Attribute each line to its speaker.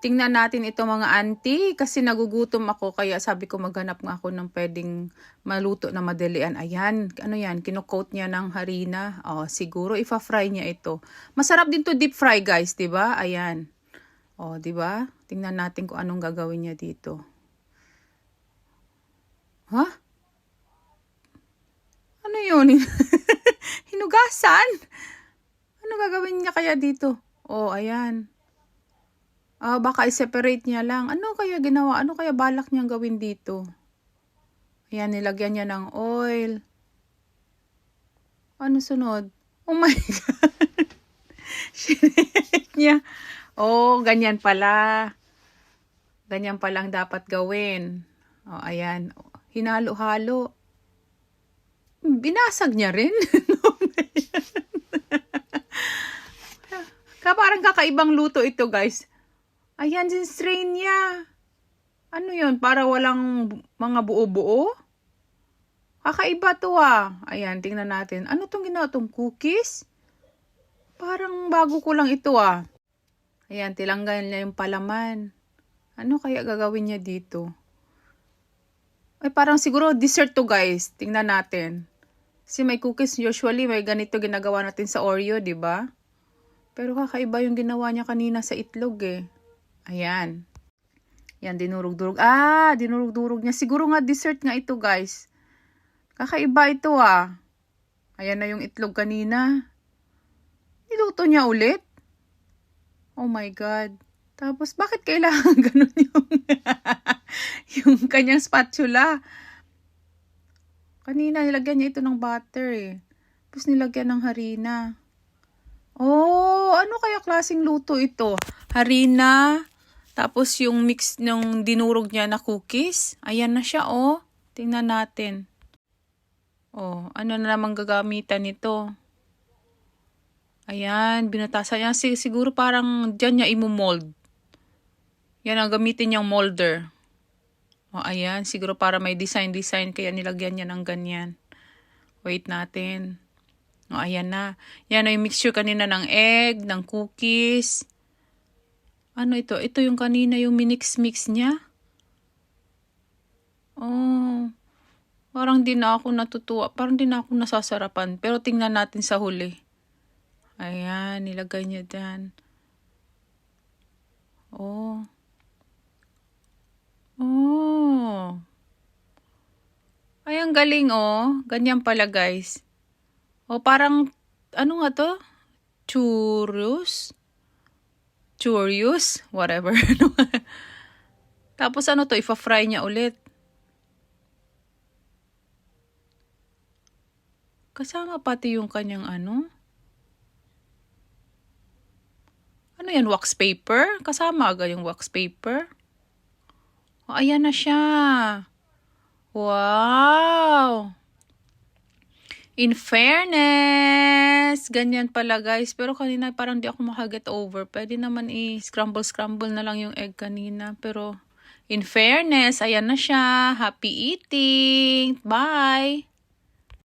Speaker 1: tingnan natin ito mga auntie kasi nagugutom ako kaya sabi ko maghanap nga ako ng pwedeng maluto na madalian. Ayan, ano yan, kinocoat niya ng harina. Oh, siguro ifa-fry niya ito. Masarap din to deep fry guys, ba? Ayan. Oh, 'di ba? Tingnan natin kung anong gagawin niya dito. Ha? Ano 'yun? Hinugasan? Ano gagawin niya kaya dito? Oh, ayan. Ah, baka i-separate niya lang. Ano kaya ginawa? Ano kaya balak niyang gawin dito? Ayan, nilagyan niya ng oil. Ano sunod? Oh my God. Shinik niya. Oh, ganyan pala. Ganyan palang dapat gawin. Oh, ayan. Hinalo-halo. Binasag niya rin. Ka parang kakaibang luto ito, guys. Ayan, din strain niya. Ano yun? Para walang mga buo-buo? Kakaiba to ah. Ayan, tingnan natin. Ano tong ginawa tong cookies? Parang bago ko lang ito ah. Ayan, tilanggan niya yung palaman. Ano kaya gagawin niya dito? Ay, parang siguro dessert to guys. Tingnan natin. Kasi may cookies, usually may ganito ginagawa natin sa Oreo, di ba? Pero kakaiba yung ginawa niya kanina sa itlog eh. Ayan. Yan, dinurog-durog. Ah, dinurog-durog niya. Siguro nga dessert nga ito, guys. Kakaiba ito ah. Ayan na yung itlog kanina. Niluto niya ulit? Oh my God. Tapos, bakit kailangan ganun yung, yung kanyang spatula? Kanina, nilagyan niya ito ng butter eh. Tapos nilagyan ng harina. Oh, ano kaya klaseng luto ito? Harina, tapos yung mix ng dinurog niya na cookies. Ayan na siya, oh. Tingnan natin. Oh, ano na naman gagamitan nito? Ayan, binutasan niya. Si- Siguro parang dyan niya imumold. Yan ang gamitin niyang molder. O, ayan. Siguro para may design-design kaya nilagyan niya ng ganyan. Wait natin. O, ayan na. Yan yung mixture kanina ng egg, ng cookies. Ano ito? Ito yung kanina yung minix-mix niya. Oh. Parang di na ako natutuwa. Parang di na ako nasasarapan. Pero tingnan natin sa huli. Ayan, nilagay niya dyan. Oh. Oh. Ay, galing, oh. Ganyan pala, guys. O, parang, ano nga to? Churros? Churios? Whatever. Tapos, ano to? Ifa-fry niya ulit. Kasama pati yung kanyang ano? Ano yan? Wax paper? Kasama agad yung wax paper? O, ayan na siya. Wow! In fairness, ganyan pala guys. Pero kanina parang di ako makaget over. Pwede naman i-scramble-scramble na lang yung egg kanina. Pero in fairness, ayan na siya. Happy eating! Bye!